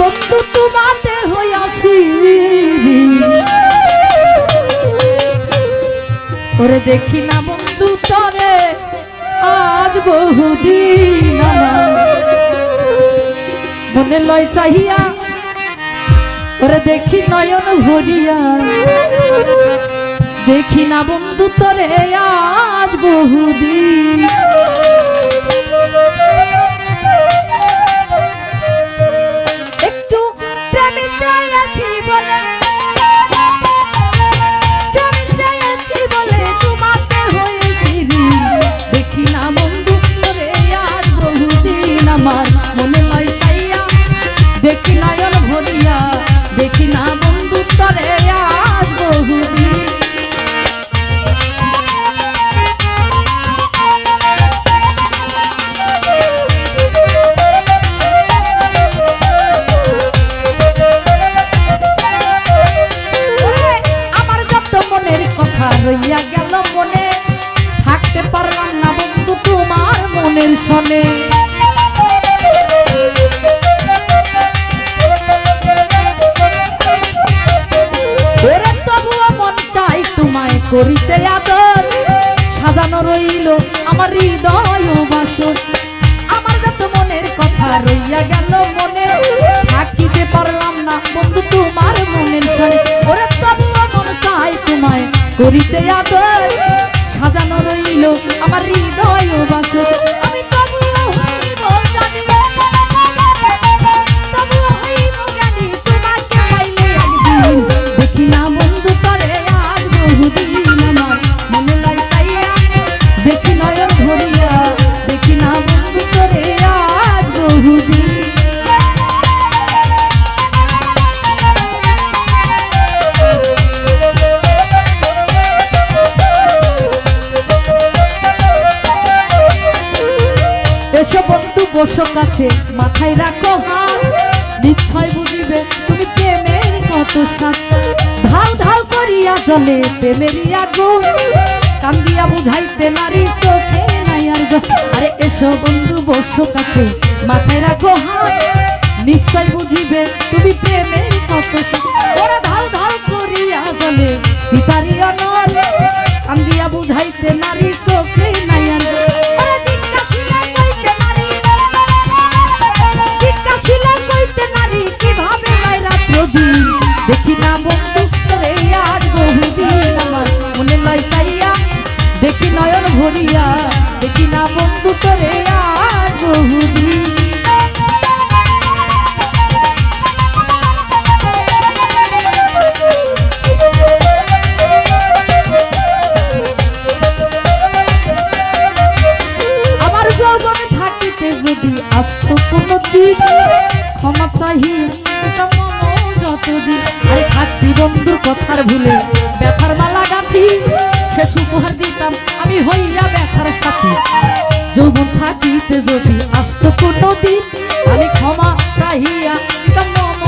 বন্ধু তোমাতে হইয়াছি। ওরে দেখি না বন্ধু তরে, আজ বহুদিন মনে লয় চাহিয়া, ওরে দেখি নয়ন ভরিয়া। দেখি না বন্ধু তরে, আজ বহুদিন। দেখি নয়ন ভরিয়া, দেখি না বন্ধু তোরে আজ বহুদিন রইয়া গেল মনে, থাকতে পারলাম না বন্ধু তোমার মনের শনে করিতে আদর, সাজানো রইল আমার হৃদয় বাসন আমার যত মনের কথা রইয়া গেল মনে, থাকিতে পারলাম না বন্ধু তোমার মনের সনে। ওরে মন চাই তোমায় করিতে আদর কাছে মাথায় রাখো নিশ্চয় বুঝিবে তুমি প্রেমের কত সাথ ধাও ধাও করিয়া জলে প্রেমেরই আগুন। কান্দিয়া বুঝাইতে নারী চোখে নাই আর আরে এসো বন্ধু, বসো কাছে মাথায় রাখো হাত। নিশ্চয় বুঝিবে তুমি প্রেমের কত সাথ ক্ষমা চাহি। যতদিন। আরে কথার ভুলে ব্যথার মালা গাঁথি। শেষ উপহার দিতাম আমি হইয়া ব্যথার সাথী। যৌবন থাকিতে যদি আসত কোনো দিন ক্ষমা চাহিয়া দিতাম মম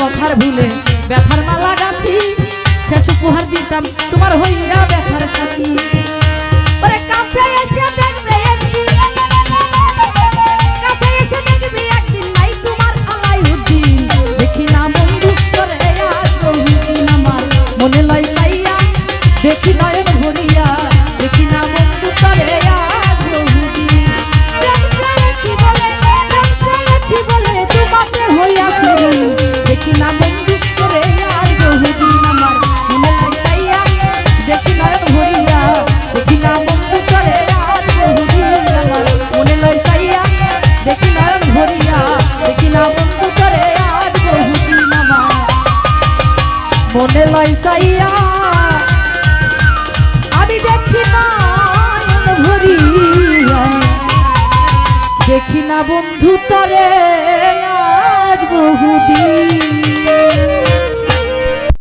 কথার ভুলে ব্যথার মালা গাঁথি। শেষ উপহার দিতাম, তোমার হইয়া ব্যথার সাথী। মনে মনে লয় চাইয়া আমি দেখি না ভরি দেখি না বন্ধু তরে।